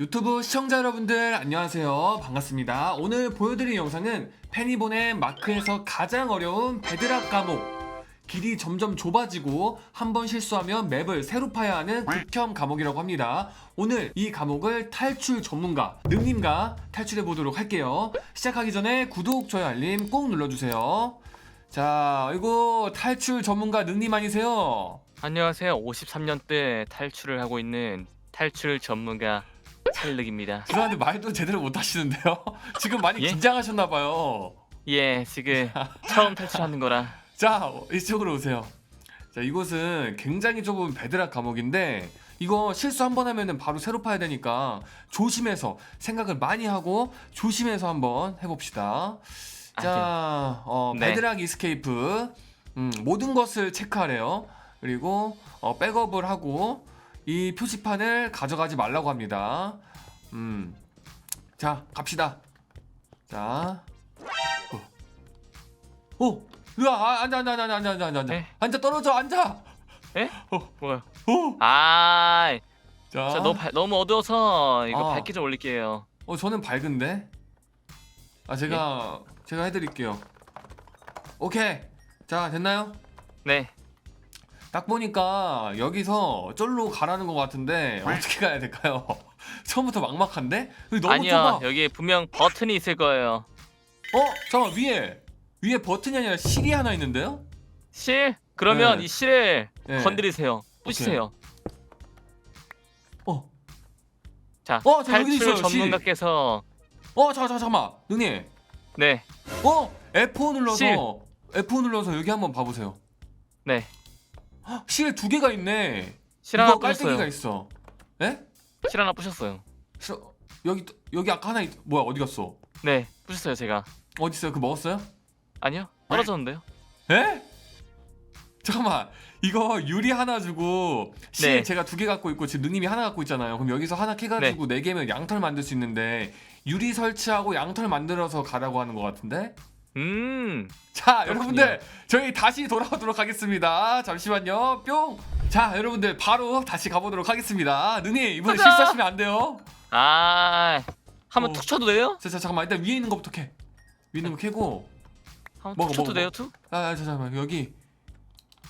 유튜브 시청자 여러분들 안녕하세요. 반갑습니다. 오늘 보여드릴 영상은 페니본의 마크에서 가장 어려운 베드락 과목 길이 점점 좁아지고 한 번 실수하면 맵을 새로 파야 하는 극혐 과목이라고 합니다. 오늘 이 과목을 탈출 전문가 능님과 탈출해 보도록 할게요. 시작하기 전에 구독, 좋아요, 알림 꼭 눌러주세요. 자 이거 탈출 전문가 능님 아니세요? 안녕하세요. 53년대 탈출을 하고 있는 탈출 전문가 찰륵입니다. 죄송한데 말도 제대로 못 하시는데요 지금 많이 예? 긴장하셨나 봐요 예, 지금 처음 탈출하는 거라. 자 이쪽으로 오세요. 자 이곳은 굉장히 좁은 베드락 감옥인데 이거 실수 한 번 하면은 바로 새로 파야 되니까 조심해서 생각을 많이 하고 조심해서 한번 해봅시다. 자 어, 네. 베드락 이스케이프 음, 모든 것을 체크하래요. 그리고 어, 백업을 하고 이 표지판을 가져가지 말라고 합니다. 음, 자 갑시다. 자, 어, 어, 으아, 아, 앉아, 앉아, 앉아, 앉아, 앉아, 앉아, 앉아, 에? 앉아, 떨어져, 앉아. 에? 어, 뭐야? 어, 아, 자, 자, 너무 발- 너무 어두워서 이거 아. 밝기 좀 올릴게요. 어, 저는 밝은데. 아, 제가 제가 해 드릴게요. 오케이, 자, 됐나요? 네, 딱 보니까 여기서 쫄로 가라는 것 같은데 어떻게 가야 될까요? 처음부터 막막한데? 여기 너무 아니요, 좁아. 여기 분명 버튼이 있을 거예요. 어, 잠깐 위에 위에 버튼이 아니라 실이 하나 있는데요? 실? 그러면 네. 이 실을 네. 건드리세요. 부시세요. 어, 자, 어, 여기 탈출 있어요, 실. 전문가께서 어, 잠깐, 잠깐, 잠깐만, 능님. 네, 어, F5 눌러서 실. F5 눌러서 여기 한번 봐보세요. 네, 실두 개가 있네. 실 하나 이거 깔때기가 부셨어요. 있어. 에? 실 하나 부셨어요. 실 여기 여기 아까 하나 있... 뭐야 어디 갔어? 네, 부셨어요 제가. 어디 있어요? 그 먹었어요? 아니요, 떨어졌는데요. 에? 잠깐만 이거 유리 하나 주고 실 네. 제가 두 개 갖고 있고 지금 누님이 하나 갖고 있잖아요. 그럼 여기서 하나 캐가지고 네 개면 양털 만들 수 있는데 유리 설치하고 양털 만들어서 가라고 하는 것 같은데? 음, 자 그렇군요. 여러분들 저희 다시 돌아오도록 하겠습니다. 잠시만요. 뿅 자 여러분들 바로 다시 가보도록 하겠습니다. 누님 이번에 가자. 실수하시면 안 돼요. 아, 한번 어. 툭 쳐도 돼요? 자, 자 잠깐만 일단 위에 있는 거부터 캐. 위에 있는 거 캐고. 한번 먹어, 툭 쳐도 먹어, 돼요, 툭? 아 아, 자, 잠깐만 여기.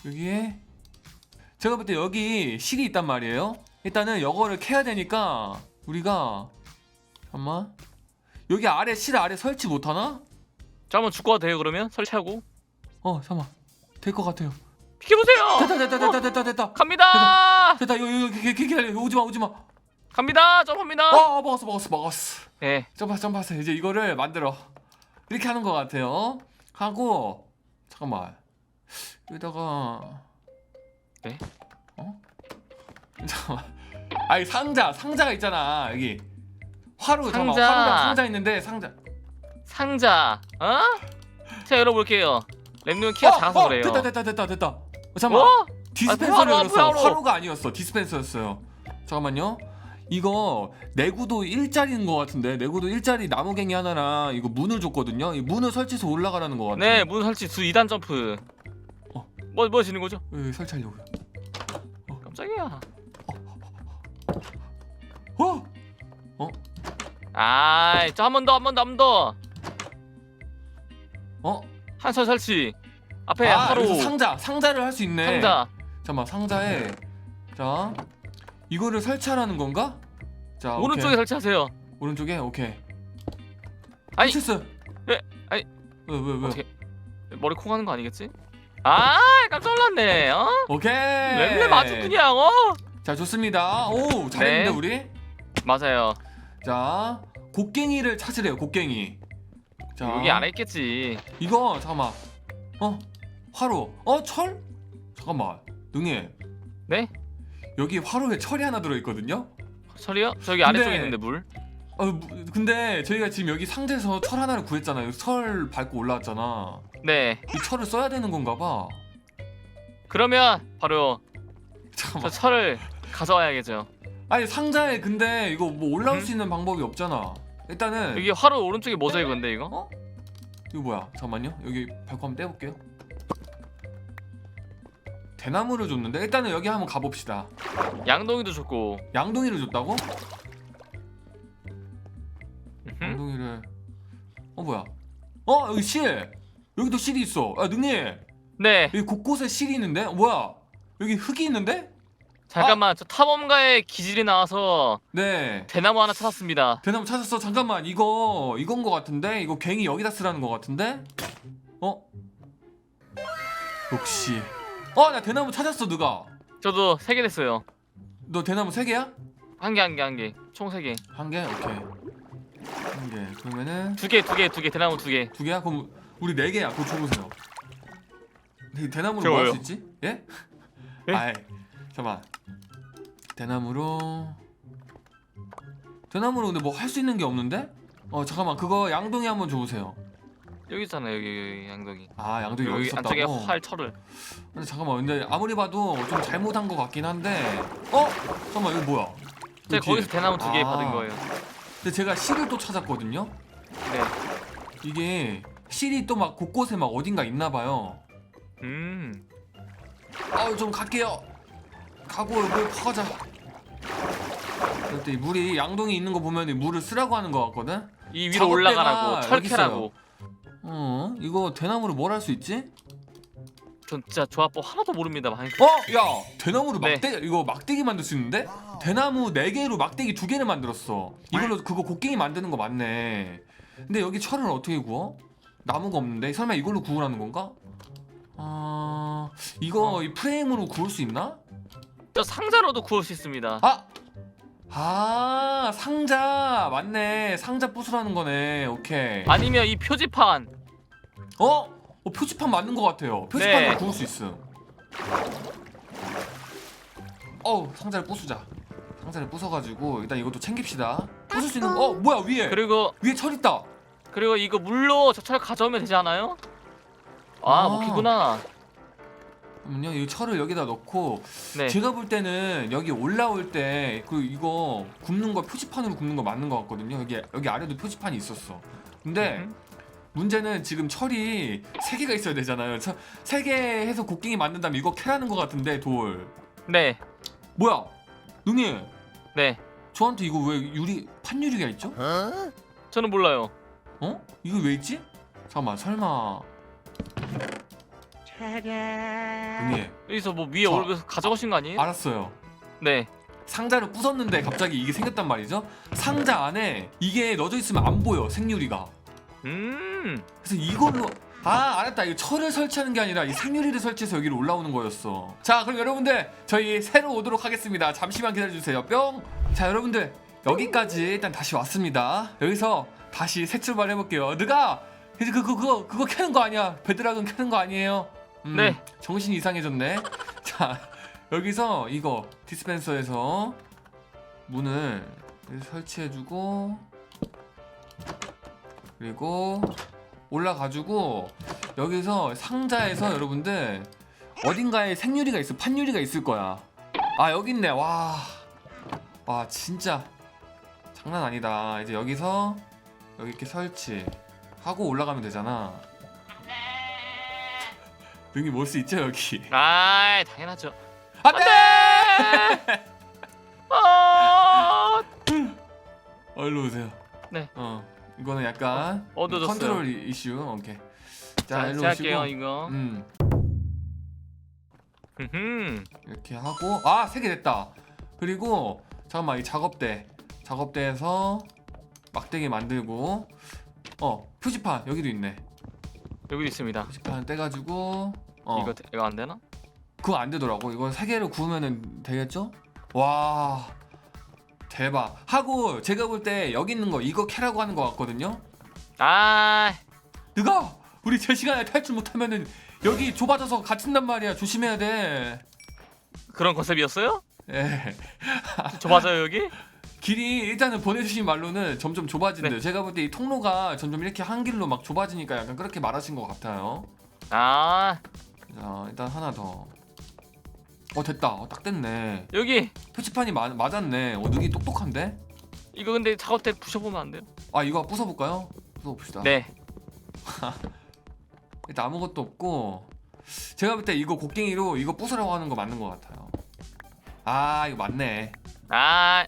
여기에. 제가 볼 때 여기 실이 있단 말이에요. 일단은 이거를 캐야 되니까 우리가 잠깐만. 여기 아래 실 아래 설치 못 하나? 저 한번 죽고 와도 돼요 그러면? 설치하고? 어 잠깐만. 될 것 같아요. 비켜보세요! 됐다 됐다 됐다 됐다 됐다 갑니다! 됐다 여기 기다려. 오지마 오지마. 갑니다! 점프합니다! 어 먹었어 먹었어 먹었어. 네. 점프 점프했어 이제 이거를 만들어. 이렇게 하는 것 같아요. 하고 잠깐만. 여기다가 네? 어? 잠깐만. 아니 상자. 상자가 있잖아 여기. 화로 상자. 화로랑 상자 있는데 상자 상자 어? 제가 열어볼게요. 램눈 키가 어, 작아서 어, 그래요. 됐다 됐다 됐다 됐다. 어, 잠깐만. 어? 디스펜서를 아, 화로, 화로. 화로가 아니었어. 디스펜서였어요. 잠깐만요. 이거 내구도 1짜리인 것 같은데. 내구도 1짜리 나무갱이 하나랑 이거 문을 줬거든요. 이 문을 설치해서 올라가라는 것 같아 네 문 설치 두 2단 점프. 어. 뭐, 뭐 하시는 거죠? 여기 설치하려고요. 깜짝이야. 어? 아이 저한번 더 한 번 더 한 번 더 어? 한설 설치 앞에 아 여기서 상자 상자를 할 수 있네 상자 잠깐만 상자에 자 이거를 설치하라는 건가? 자 오른쪽에 오케이. 설치하세요 오른쪽에 오케이 아니 설치했어 예, 아니. 왜왜 왜? 어떻게 머리 콩 하는 거 아니겠지? 아 깜짝 놀랐네 어? 오케이 램램 아주 그냥 어? 자 좋습니다 오 잘했는데 네. 우리 맞아요 자 곡괭이를 찾으래요 곡괭이 자. 여기 안에 있겠지. 이거 잠깐만. 어? 화로. 어 철? 잠깐만. 능님 네? 여기 화로에 철이 하나 들어있거든요? 철이요? 저기 아래쪽에 있는데 물? 어, 무- 근데 저희가 지금 여기 상자에서 철 하나를 구했잖아요. 철 밟고 올라왔잖아. 네. 이 철을 써야 되는 건가 봐. 그러면 바로 저 잠깐만. 철을 가져와야겠죠. 아니 상자에 근데 이거 뭐 올라올 음? 수 있는 방법이 없잖아 일단은 여기 화로 오른쪽에 뭐죠 이건데 이거? 어? 이거 뭐야? 잠깐만요. 여기 밟고 한번 떼볼게요. 대나무를 줬는데? 일단은 여기 한번 가봅시다. 양동이도 좋고. 양동이를 줬다고? 양동이를. 어 뭐야? 어 여기 실! 여기도 실이 있어. 아 능님 네. 여기 곳곳에 실이 있는데? 어, 뭐야? 여기 흙이 있는데 잠깐만 저 탐험가의 기질이 나와서 네. 대나무 하나 찾았습니다. 대나무 찾았어. 잠깐만 이거 이건 거 같은데? 이거 괭이 여기다 쓰라는 거 같은데? 어? 역시. 어 나 대나무 찾았어 누가? 저도 세 개 됐어요. 너 대나무 세 개야? 한 개 한 개 한 개. 총 세 개. 한 개? 오케이. 한 개. 그러면은 두 개 두 개 두 개. 대나무 두 개. 두 개야? 그럼 우리 네 개야. 그거 줘보세요. 이 대나무로 저거요. 뭐할수 있지? 예? 예? 아이 잠깐 대나무로. 대나무로 근데 뭐 할 수 있는 게 없는데? 어 잠깐만. 그거 양동이 한번 줘보세요. 여기 있잖아요. 여기, 여기 양동이. 아 양동이 여기 여기 안쪽에 있었다고 활 철을. 근데 잠깐만. 근데 아무리 봐도 좀 잘못한 것 같긴 한데. 어? 잠깐만. 이거 뭐야? 제가 여기 거기서 대나무 두 개 아. 받은 거예요. 근데 제가 실을 또 찾았거든요? 네. 이게 실이 또 막 곳곳에 막 어딘가 있나 봐요. 음. 아좀 갈게요 가고 물 퍼가자 그때 이 물이 양동이 있는 거 보면 이 물을 쓰라고 하는 거 같거든 이 위로 작업대가 올라가라고 여기 철캐라고. 어 이거 대나무로 뭘 할 수 있지? 전 진짜 조합법 하나도 모릅니다. 마인. 어? 야 대나무로 네. 막대 이거 막대기 만들 수 있는데? 대나무 4개로 막대기 2개를 만들었어 이걸로 그거 곡괭이 만드는 거 맞네 근데 여기 철을 어떻게 구워? 나무가 없는데 설마 이걸로 구우라는 건가? 아 이거 이 프레임으로 구울 수 있나? 저 상자로도 구울 수 있습니다. 아! 아 상자 맞네 상자 부수라는 거네 오케이 아니면 이 표지판. 어? 어 표지판 맞는 것 같아요 표지판으로 네. 구울 수 있음 어우 상자를 부수자 상자를 부숴가지고 일단 이것도 챙깁시다 부술 수 있는 거어 뭐야 위에 그리고 위에 철 있다 그리고 이거 물로 저 철 가져오면 되지 않아요? 아, 아. 먹히구나. 잠깐만요 이 철을 여기다 넣고 네. 제가 볼 때는 여기 올라올 때 그 이거 굽는 거 표지판으로 굽는 거 맞는 것 같거든요 여기 여기 아래도 표지판이 있었어 근데 음. 문제는 지금 철이 세 개가 있어야 되잖아요. 저, 세개 해서 곡괭이 만든다면 이거 캐라는 것 같은데 돌. 네. 뭐야? 능님, 네. 저한테 이거 왜 유리 판유리가 있죠? 저는 몰라요. 어? 이거 왜 있지? 잠깐만, 설마. 능님, 여기서 뭐 위에 저- 올려서 가져가신 거 아니에요? 알았어요. 네. 상자를 부쉈는데 갑자기 이게 생겼단 말이죠? 상자 안에 이게 넣어져 있으면 안 보여 생유리가. 음. 그래서 이걸로 아 알았다 이거 철을 설치하는 게 아니라 이 생유리를 설치해서 여기로 올라오는 거였어 자 그럼 여러분들 저희 새로 오도록 하겠습니다 잠시만 기다려주세요 뿅 자 여러분들 여기까지 일단 다시 왔습니다 여기서 다시 새 출발 해볼게요 느가 이제 그거 그거 그거 캐는 거 아니야 베드락은 캐는 거 아니에요 음, 네. 정신이 이상해졌네. 자 여기서 이거 디스펜서에서 문을 설치해주고 그리고 올라가지고 여기서 상자에서 여러분들 어딘가에 생유리가 있어 판유리가 있을 거야. 아 여기 있네. 와. 와 진짜 장난 아니다. 이제 여기서 여기 이렇게 설치 하고 올라가면 되잖아 여기 뭘수 있죠 여기 아, 당연하죠. 안돼 아! 얼른 오세요 네. 어 이거는 약간 어, 어두워졌어요. 컨트롤 이- 이슈 오케이 자 자, 일로 제가 오시고 할게요, 이거. 음 음. 이렇게 하고 아 세 개 됐다 그리고 잠깐만 이 작업대 작업대에서 막대기 만들고 어 표지판 여기도 있네 여기도 있습니다. 표지판 떼 가지고 어 이거 이거 안 되나? 그거 안 되더라고 이거 세 개를 구우면은 되겠죠 와 대박 하고 제가 볼 때 여기 있는 거 이거 캐라고 하는 거 같거든요 아, 누가 우리 제 시간에 탈출 못하면은 여기 좁아져서 갇힌단 말이야 조심해야 돼 그런 컨셉이었어요? 예. 저 맞아요, 여기? 길이 일단은 보내주신 말로는 점점 좁아진대요. 네. 제가 볼 때 이 통로가 점점 이렇게 한 길로 막 좁아지니까 약간 그렇게 말하신 것 같아요. 아, 자 일단 하나 더. 어 됐다. 어, 딱 됐네. 여기. 표지판이 마, 맞았네. 어 눈이 똑똑한데? 이거 근데 작업 때 부셔보면 안 돼요? 아 이거 부숴볼까요? 부숴봅시다. 네. 일단 아무것도 없고 제가 볼 때 이거 곡괭이로 이거 부수라고 하는 거 맞는 것 같아요. 아 이거 맞네. 아,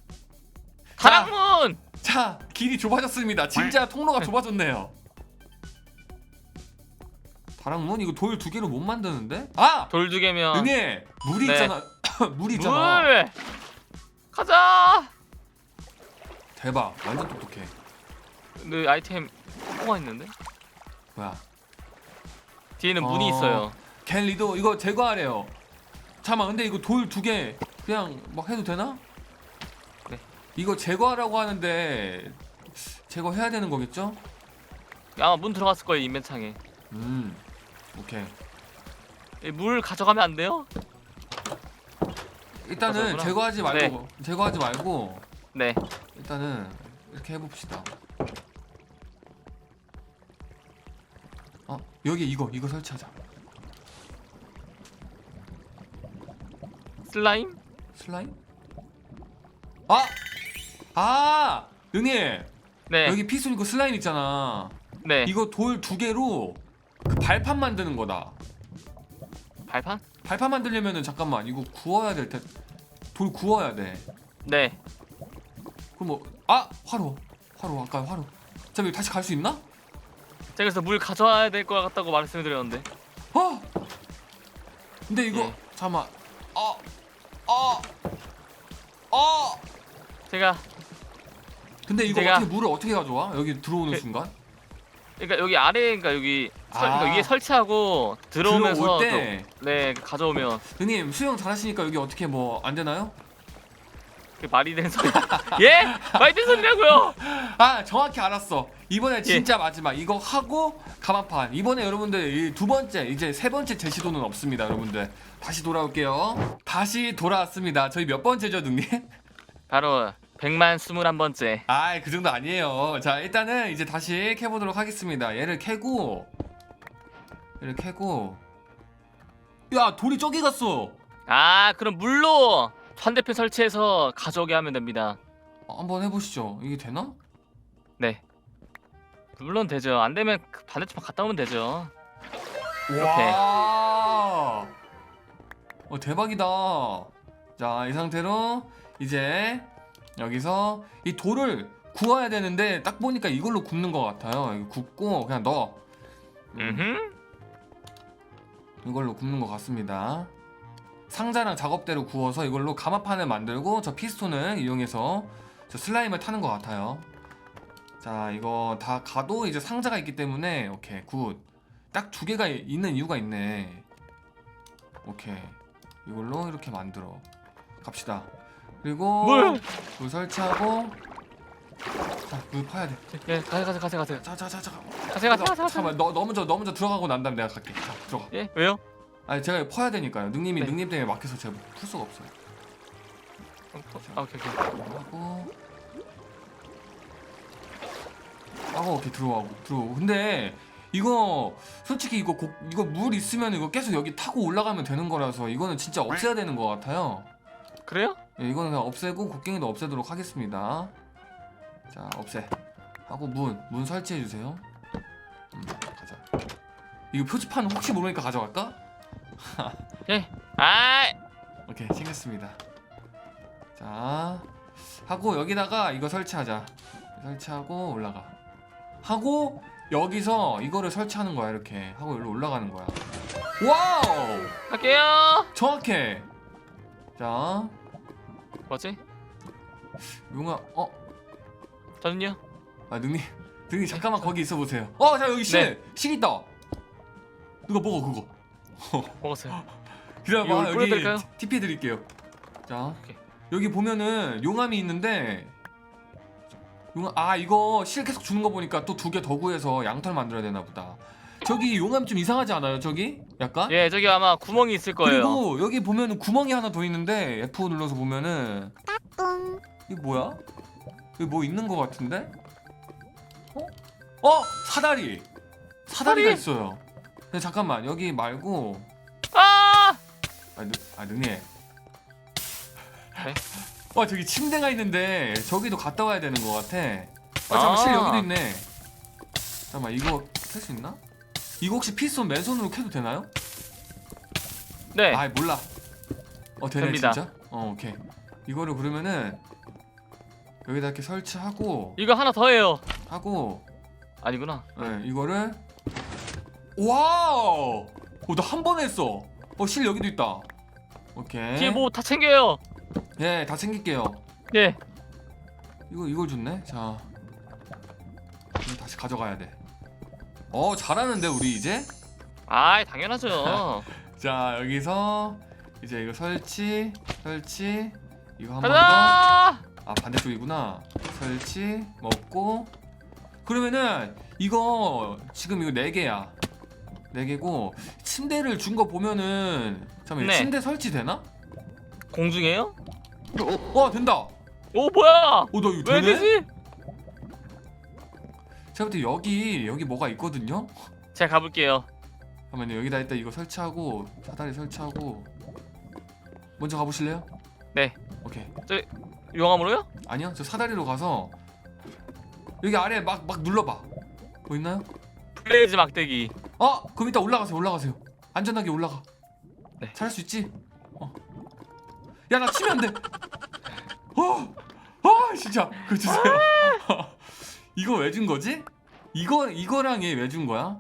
다락문. 자 길이 좁아졌습니다 진짜 통로가 좁아졌네요 다락문? 이거 돌 두 개로 못 만드는데? 아! 돌 두 개면. 능해 물이 네. 있잖아. 물이 있잖아. 물! 가자! 대박. 완전 똑똑해. 그 아이템 뭐가 있는데? 뭐야? 뒤에는 어. 문이 있어요. 갤리도 이거 제거하래요. 잠깐만 근데 이거 돌 두 개 그냥 막 해도 되나? 네. 이거 제거하라고 하는데 제거해야 되는 거겠죠? 아마 문 들어갔을 거예요 인벤창에. 음 오케이 이물 가져가면 안 돼요? 일단은 가져오구나. 제거하지 말고 제거하지 말고 네 일단은 이렇게 해봅시다 어 여기 이거 이거 설치하자 슬라임? 슬라임? 아! 아! 능해 네 여기 피술 이거 슬라임 있잖아 네 이거 돌 두 개로 그 발판 만드는 거다. 발판? 발판 만들려면은 잠깐만 이거 구워야 될 텐. 돌 구워야 돼. 네 그럼 뭐 아 화로 화로 아까 화로. 자 여기 다시 갈 수 있나? 제가 그래서 물 가져와야 될 것 같다고 말씀을 드렸는데 어. 근데 이거 예. 잠깐만. 어. 어. 어. 제가 근데 이거 제가- 어떻게 물을 어떻게 가져와? 여기 들어오는 그- 순간? 그러니까 여기 아래 그러니까 여기 설, 아. 그러니까 위에 설치하고 들어오면서 들어올 또- 때? 네 가져오면. 형님 수영 잘하시니까 여기 어떻게 뭐 안 되나요? 그게 말이 되는 소리. 예? 말이 되는 소리라고요? 아 정확히 알았어. 예. 이번에 진짜 마지막. 이거 하고 가마판. 이번에 여러분들 이 두 번째 이제 세 번째 제시도는 없습니다 여러분들. 다시 돌아올게요. 다시 돌아왔습니다. 저희 몇 번째죠 능님? 바로 100만 21번째. 아이 그 정도 아니에요. 자 일단은 이제 다시 캐보도록 하겠습니다. 얘를 캐고 얘를 캐고 야 돌이 저기 갔어 아 그럼 물로 반대편 설치해서 가져오게 하면 됩니다 어, 한번 해보시죠 이게 되나? 네 물론 되죠 안 되면 그 반대쪽만 갔다 오면 되죠 이렇게. 와. 어 대박이다. 자, 이 상태로 이제 여기서 이 돌을 구워야 되는데 딱 보니까 이걸로 굽는 것 같아요. 이거 굽고 그냥 넣어. 음, 음. 이걸로 굽는 것 같습니다. 상자랑 작업대로 구워서 이걸로 가마판을 만들고 저 피스톤을 이용해서 저 슬라임을 타는 것 같아요. 자, 이거 다 가도 이제 상자가 있기 때문에 오케이 굿. 딱 두 개가 있는 이유가 있네. 오케이. 이걸로 이렇게 만들어. 갑시다. 그리고 물! 물 설치하고 자, 물 파야 돼. 예 가세요 가세요 가세요 가세요 자, 자, 자, 자. 가세요 가세요 가세요 가세요 잠깐만. 너, 너 먼저 너 먼저 들어가고 난 다음에 내가 갈게. 자, 들어가. 예 왜요? 아니 제가 퍼야 되니까요. 능님이 네. 능님 때문에 막혀서 제가 풀 수가 없어요. 어, 아 오케이 오케이 하고 하고 이렇게 들어가고 들어오고. 근데 이거 솔직히 이거 곡, 이거 물 있으면 이거 계속 여기 타고 올라가면 되는 거라서 이거는 진짜 없애야 되는 것 같아요. 그래요? 예, 이거는 그냥 없애고 곡괭이도 없애도록 하겠습니다. 자 없애. 하고 문 문 설치해 주세요. 이거 표지판 혹시 모르니까 가져갈까? 아이 오케이 챙겼습니다. 자 하고 여기다가 이거 설치하자. 설치하고 올라가. 하고 여기서 이거를 설치하는 거야 이렇게 하고 여기로 올라가는 거야. 와우 갈게요 정확해. 자 뭐지? 용아 어? 저는요? 아 능님 능님 잠깐만 거기 있어 보세요. 어자 여기 실 네. 실 있다. 누가 먹어 그거. 먹었어요 기다려봐 이거 여기 뿌려드릴까요? TP 드릴게요. 자 오케이. 여기 보면은 용암이 있는데 용암 아 이거 실 계속 주는 거 보니까 또 두 개 더 구해서 양털 만들어야 되나 보다. 저기 용암 좀 이상하지 않아요? 저기 약간? 예 저기 아마 구멍이 있을 거예요 그리고 여기 보면은 구멍이 하나 더 있는데 F 눌러서 보면은 이게 뭐야? 여기 뭐 있는 거 같은데? 어? 어 사다리 사다리가 사다리? 있어요. 근데 잠깐만 여기 말고 아! 아, 능, 아. 네? 와 저기 침대가 있는데 저기도 갔다 와야 되는 것 같아. 아 잠깐 아. 실 여기도 있네. 잠깐만 이거 캘 수 있나? 이거 혹시 피스톤 맨손으로 캐도 되나요? 네 아 몰라. 어 되네 됩니다. 진짜? 어 오케이. 이거를 그러면은 여기다 이렇게 설치하고 이거 하나 더 해요. 하고 아니구나. 네, 이거를 와우! 오, 나한 번 했어. 어, 실 여기도 있다. 오케이. 뒤에 뭐 다 챙겨요. 예, 다 챙길게요. 예. 이거 이걸 줬네. 자, 이거 다시 가져가야 돼. 어, 잘하는데 우리 이제. 아, 당연하죠. 자, 여기서 이제 이거 설치, 설치. 이거 한 번 더. 가자. 아 반대쪽이구나. 설치 먹고. 그러면은 이거 지금 이거 네 개야. 네 개고 침대를 준 거 보면은 잠깐 네. 침대 설치 되나? 공중에요? 와 된다. 오 뭐야? 오 나 이거 왜 되네. 되지? 제가 볼때 여기 여기 뭐가 있거든요. 제가 가볼게요. 그러면 여기다 일단 이거 설치하고 사다리 설치하고 먼저 가보실래요? 네. 오케이. 용암으로요? 아니요 저 사다리로 가서 여기 아래 막 막 눌러봐. 뭐 있나요? 블레이즈 막대기. 어 그럼 이따 올라가세요 올라가세요. 안전하게 올라가. 네. 잘할 수 있지? 어 야 나 치면 안 돼. 어 아 진짜. 그거 주세요. 이거 왜 준 거지? 이거 이거랑 얘 왜 준 거야?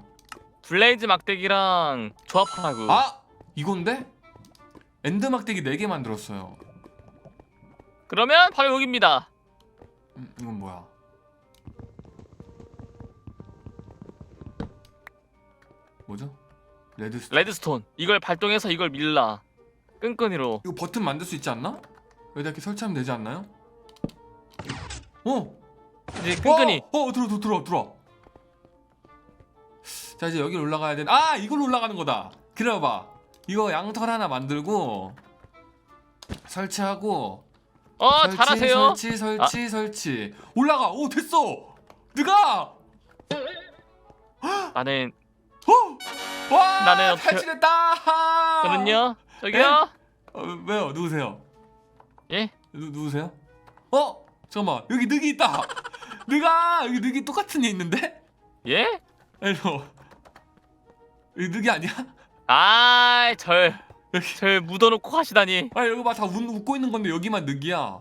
블레이즈 막대기랑 조합하라고. 아 이건데? 엔드 막대기 4개 만들었어요. 그러면 바로 여기입니다. 음, 이건 뭐야 뭐죠 레드스톤 레드스톤. 이걸 발동해서 이걸 밀라. 끈끈이로. 이거 버튼 만들 수 있지 않나? 여기다 이렇게 설치하면 되지 않나요? 어! 이제 끈끈이. 어, 어 들어 들어 들어 들어. 자 이제 여기 올라가야 돼. 아 이걸로 올라가는 거다. 기다려봐. 이거 양털 하나 만들고 설치하고. 어 설치, 잘하세요. 아. 설치 설치 설치. 올라가. 오 됐어. 누가? 나는 어! 와 나는 어떻게- 탈출했다. 저는요. 저기요. 어, 왜요? 누구세요? 예? 누, 누구세요? 어? 잠깐만 여기 늑이 있다. 늑아 여기 늑이 똑같은 애 있는데? 예? 아니요. 여기 늑이 아니야? 아, 절, 여기. 절 묻어놓고 가시다니. 아 여기 봐다 웃고 있는 건데 여기만 늑이야.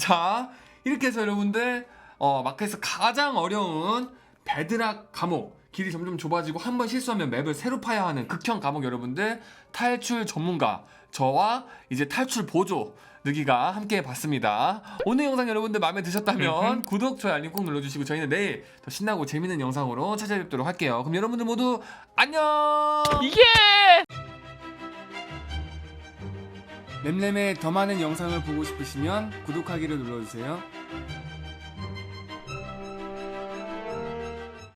자 이렇게 해서 여러분들 어 마크에서 가장 어려운 베드락 감옥 길이 점점 좁아지고 한 번 실수하면 맵을 새로 파야 하는 극형 감옥 여러분들 탈출 전문가 저와 이제 탈출 보조 느기가 함께 봤습니다. 오늘 영상 여러분들 마음에 드셨다면 구독, 좋아요, 알림 꼭 눌러주시고 저희는 내일 더 신나고 재밌는 영상으로 찾아뵙도록 할게요. 그럼 여러분들 모두 안녕! 이게! 램램의 더 많은 영상을 보고 싶으시면 구독하기를 눌러주세요.